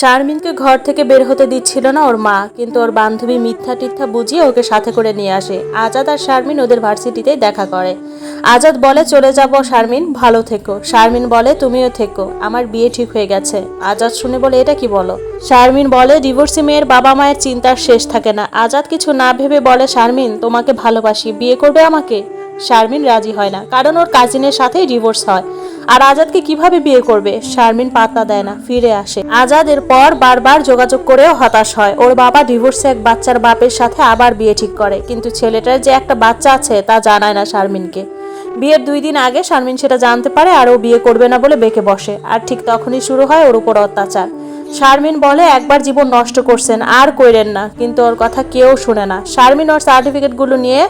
শারমিনকে ঘর থেকে বের হতে দিচ্ছিল না ওর মা, কিন্তু ওর বান্ধবী মিথ্যা টিথ্যা বুঝিয়ে ওকে সাথে করে নিয়ে আসে। আজাদ আর শারমিন ওদের ভার্সিটিতেই দেখা করে। আজাদ বলে, চলে যাব শারমিন, ভালো থেকো। শারমিন বলে, তুমিও থেকো, আমার বিয়ে ঠিক হয়ে গেছে। আজাদ শুনে বলে, এটা কি বলো? শারমিন বলে, ডিভোর্সি মেয়ের বাবা মায়ের চিন্তার শেষ থাকে না। আজাদ কিছু না ভেবে বলে, শারমিন, তোমাকে ভালোবাসি, বিয়ে করবে আমাকে? শারমিন রাজি হয় না। কারণ ওর কাজিনের সাথেই ডিভোর্স হয়। আর আজাদকে কীভাবে বিয়ে করবে? শারমিন পাত্তা দেয় না, ফিরে আসে। আজাদ এরপর বারবার যোগাযোগ করেও হতাশ হয়। ওর বাবা ডিভোর্সে এক বাচ্চার বাপের সাথে আবার বিয়ে ঠিক করে। কিন্তু ছেলেটার যে একটা বাচ্চা আছে, তা জানায় না শারমিনকে। বিয়ের দুই দিন আগে শারমিন সেটা জানতে পারে, আর ও বিয়ে করবে না বলে বেঁকে বসে। আর ঠিক তখনই শুরু হয় ওর উপর অত্যাচার। শারমিন বলে, একবার জীবন নষ্ট করছেন, আর কইরেন না। কিন্তু ওর কথা কেউ শুনে না। শারমিন ওর সার্টিফিকেটগুলো নিয়ে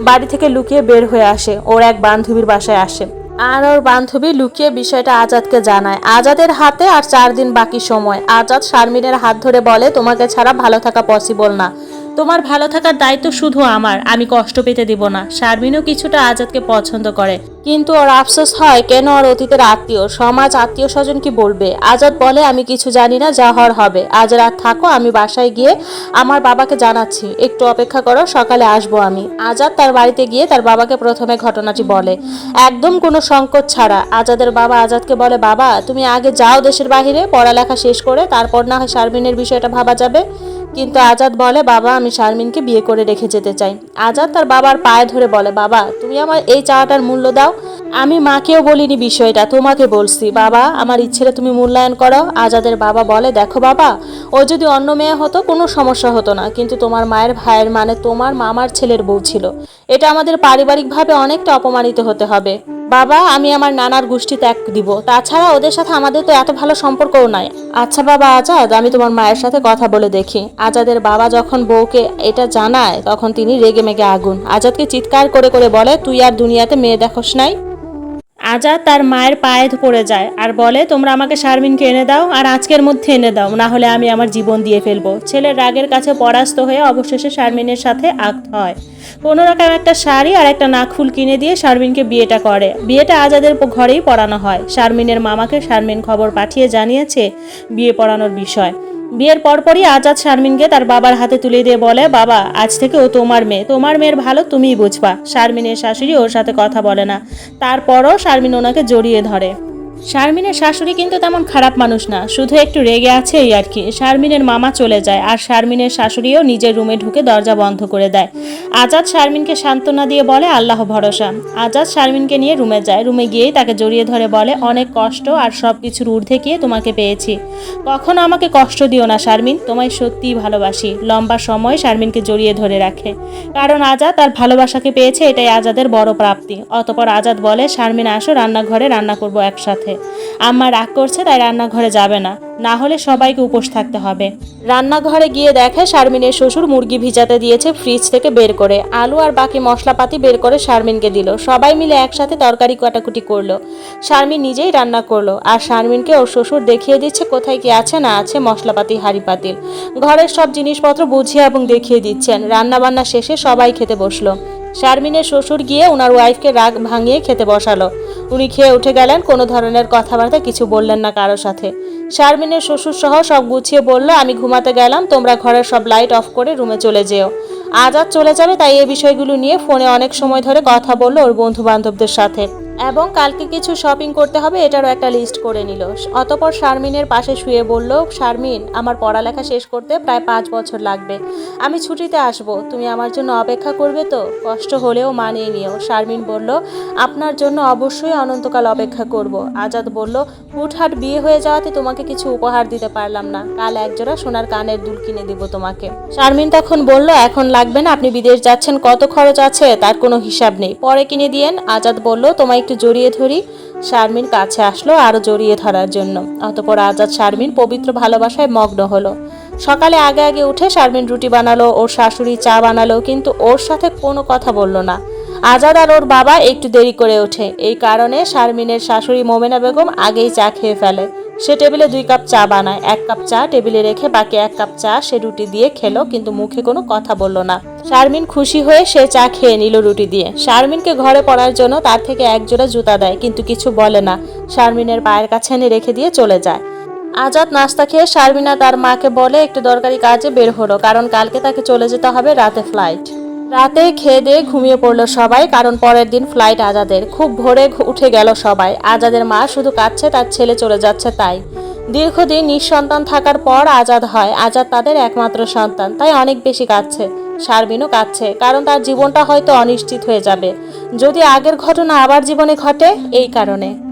বাড়ি থেকে লুকিয়ে বের হয়ে আসে। ওর এক বান্ধবীর বাসায় আসে। আর ওর বান্ধবী লুকিয়ে বিষয়টা আজাদকে জানায়। আজাদের হাতে আর চার দিন বাকি সময়। আজাদ শারমিনের হাত ধরে বলে, তোমাকে ছাড়া ভালো থাকা পসিবল না। তোমার ভালো থাকার দায়িত্ব শুধু আমার, আমি কষ্ট পেতে দিব না। শারমিনও কিছুটা আজাদকে পছন্দ করে। কিন্তু ওর আফসোস হয় কেন ওর অতীতের আত্মীয়, সমাজ আত্মীয় স্বজন কি বলবে? আজাদ বলে, আমি কিছু জানি না যা হওয়ার হবে। আজ রাত থাকো, আমি বাসায় গিয়ে আমার বাবাকে জানাচ্ছি। একটু অপেক্ষা করো, সকালে আসব আমি। আজাদ তার বাড়িতে গিয়ে তার বাবাকে প্রথমে ঘটনাটি বলে। একদম কোনো সংকট ছাড়া আজাদের বাবা আজাদকে বলে, বাবা, তুমি আগে যাও দেশের বাইরে পড়ালেখা শেষ করে তারপর না হয় শারমিনের বিষয়টা ভাবা যাবে। কিন্তু আজাদ বলে, বাবা, আমি শারমিনকে বিয়ে করে রেখে যেতে চাই। আজাদ তার বাবার পায়ে ধরে বলে, বাবা, তুমি আমার এই চাওয়াটার মূল্য দাও। আমি মাকেও বলিনি বিষয়টা, তোমাকে বলছি। বাবা, আমার ইচ্ছেটা তুমি মূল্যায়ন করো। আজাদের বাবা বলে, দেখো বাবা, ও যদি অন্য মেয়ে হতো, কোনো সমস্যা হতো না। কিন্তু তোমার মায়ের ভাইয়ের মানে তোমার মামার ছেলের বউ ছিল। এটা আমাদের পারিবারিকভাবে অনেকটা অপমানিত হতে হবে। বাবা, আমি আমার নানার গোষ্ঠী ত্যাগ দিব। তাছাড়া ওদের সাথে আমাদের তো এত ভালো সম্পর্কও নাই। আচ্ছা বাবা আজাদ, আমি তোমার মায়ের সাথে কথা বলে দেখি। আজাদের বাবা যখন বউকে এটা জানায়, তখন তিনি রেগে মেগে আগুন। আজাদকে চিৎকার করে করে বলে, তুই আর দুনিয়াতে মেয়ে দেখোস নাই? আজাদ তার মায়ের পায়ে পড়ে যায় আর বলে, তোমরা আমাকে শারমিনকে এনে দাও আর আজকের মধ্যে এনে দাও। না হলে আমি আমার জীবন দিয়ে ফেলব। ছেলের রাগের কাছে পরাস্ত হয়ে অবশেষে শারমিনের সাথে আক্ত হয়। কোনো রকম একটা শাড়ি আর একটা নাকফুল কিনে দিয়ে শারমিনকে বিয়েটা করে। বিয়েটা আজাদের ঘরেই পড়ানো হয়। শারমিনের মামাকে শারমিন খবর পাঠিয়ে জানিয়েছে বিয়ে পড়ানোর বিষয়। বিয়ের পরপরই আজাদ শারমিনকে তার বাবার হাতে তুলে দিয়ে বলে, বাবা, আজ থেকে ও তোমার মেয়ে। তোমার মেয়ের ভালো তুমিই বুঝবা। শারমিনের শাশুড়ি ওর সাথে কথা বলে না। তারপরও শারমিন ওনাকে জড়িয়ে ধরে। শারমিনের শাশুড়ি কিন্তু তেমন খারাপ মানুষ না, শুধু একটু রেগে আছে এই আর কি। শারমিনের মামা চলে যায় আর শারমিনের শাশুড়িও নিজের রুমে ঢুকে দরজা বন্ধ করে দেয়। আজাদ শারমিনকে সান্ত্বনা দিয়ে বলে, আল্লাহ ভরসা। আজাদ শারমিনকে নিয়ে রুমে যায়। রুমে গিয়েই তাকে জড়িয়ে ধরে বলে, অনেক কষ্ট আর সব কিছুর ঊর্ধ্বে গিয়ে তোমাকে পেয়েছি। কখনো আমাকে কষ্ট দিও না শারমিন, তোমায় সত্যিই ভালোবাসি। লম্বা সময় শারমিনকে জড়িয়ে ধরে রাখে। কারণ আজাদ তার ভালোবাসাকে পেয়েছে, এটাই আজাদের বড় প্রাপ্তি। অতপর আজাদ বলে, শারমিন, আসো, রান্নাঘরে রান্না করব একসাথে। আম্মা রাগ করছে, তাই রান্নাঘরে যাবে না। না হলে সবাইকে উপোস থাকতে হবে। রান্নাঘরে গিয়ে দেখে শারমিনের শ্বশুর মুরগি ভিজাতে দিয়েছে ফ্রিজ থেকে বের করে। আলু আর বাকি মশলাপাতি বের করে শারমিনকে দিল। সবাই মিলে একসাথে তরকারি কাটাকুটি করল। শারমিন নিজেই রান্না করল। আর শারমিনকে ওর শ্বশুর দেখিয়ে দিচ্ছে কোথায় কি আছে না আছে মশলাপাতি হাঁড়ি পাতিল ঘরের সব জিনিসপত্র বুঝিয়ে এবং দেখিয়ে দিচ্ছেন। রান্না বান্না শেষে সবাই খেতে বসল। শারমিনের শ্বশুর গিয়ে ওনার ওয়াইফকে রাগ ভাঙিয়ে খেতে বসালো। উনি খেয়ে উঠে গেলেন, কোনো ধরনের কথাবার্তা কিছু বললেন না কারোর সাথে। শারমিনের শ্বশুর সহ সব গুছিয়ে বলল, আমি ঘুমাতে গেলাম, তোমরা ঘরের সব লাইট অফ করে রুমে চলে যেও। আজাদ চলে যাবে, তাই এই বিষয়গুলো নিয়ে ফোনে অনেক সময় ধরে কথা বলল ওর বন্ধু বান্ধবদের সাথে। এবং কালকে কিছু শপিং করতে হবে এটারও একটা লিস্ট করে নিল। অতপর শারমিনের পাশে শুয়ে বলল, শারমিন, আমার পড়ালেখা শেষ করতে প্রায় পাঁচ বছর লাগবে। আমি ছুটিতে আসব, তুমি আমার জন্য অপেক্ষা করবে তো? কষ্ট হলেও মানিয়ে নিও। শারমিন বলল, আপনার জন্য অবশ্যই অনন্তকাল অপেক্ষা করব। আজাদ বলল, হুটহাট বিয়ে হয়ে যাওয়াতে তোমাকে কিছু উপহার দিতে পারলাম না। কাল একজোড়া সোনার কানের দুল কিনে দিব তোমাকে। শারমিন তখন বলল, এখন লাগবে না, আপনি বিদেশ যাচ্ছেন, কত খরচ আছে তার কোনো হিসাব নেই। পরে কিনে দিয়েন, আজাদ বলল, তোমায় একটু জড়িয়ে ধরি। শারমিন কাছে আসলো আরও জড়িয়ে ধরার জন্য। অতপর আজাদ শারমিন পবিত্র ভালোবাসায় মগ্ন হলো। সকালে আগে আগে উঠে শারমিন রুটি বানালো, ওর শাশুড়ি চা বানালো, কিন্তু ওর সাথে কোনো কথা বলল না। আজাদ আর ওর বাবা একটু দেরি করে ওঠে। এই কারণে শারমিনের শাশুড়ি মোমেনা বেগম আগেই চা খেয়ে ফেলে। সে টেবিলে দুই কাপ চা বানায়। এক কাপ চা টেবিলে রেখে বাকি এক কাপ চা সে রুটি দিয়ে খেলো, কিন্তু মুখে কোনো কথা বলল না। শারমিন খুশি হয়ে সে চা খেয়ে নিল রুটি দিয়ে। শারমিনকে ঘরে পড়ার জন্য তার থেকে এক জোড়া জুতা দেয়, কিন্তু কিছু বলে না। শারমিনের পায়ের কাছে এনে রেখে দিয়ে চলে যায়। আজাদ নাস্তা খেয়ে শারমিনা তার মাকে বলে, একটু দরকারি কাজে বের হলো, কারণ কালকে তাকে চলে যেতে হবে রাতে ফ্লাইট। রাতে খেয়ে দিয়ে ঘুমিয়ে পড়ল সবাই, কারণ পরের দিন ফ্লাইট আজাদের। খুব ভোরে উঠে গেল সবাই। আজাদের মা শুধু কাঁদছে, তার ছেলে চলে যাচ্ছে তাই। দীর্ঘদিন নিঃসন্তান থাকার পর আজাদ হয়। আজাদ তাদের একমাত্র সন্তান, তাই অনেক বেশি কাঁদছে। শারমিনও কাঁদছে, কারণ তার জীবনটা হয়তো অনিশ্চিত হয়ে যাবে। যদি আগের ঘটনা আবার জীবনে ঘটে, এই কারণে।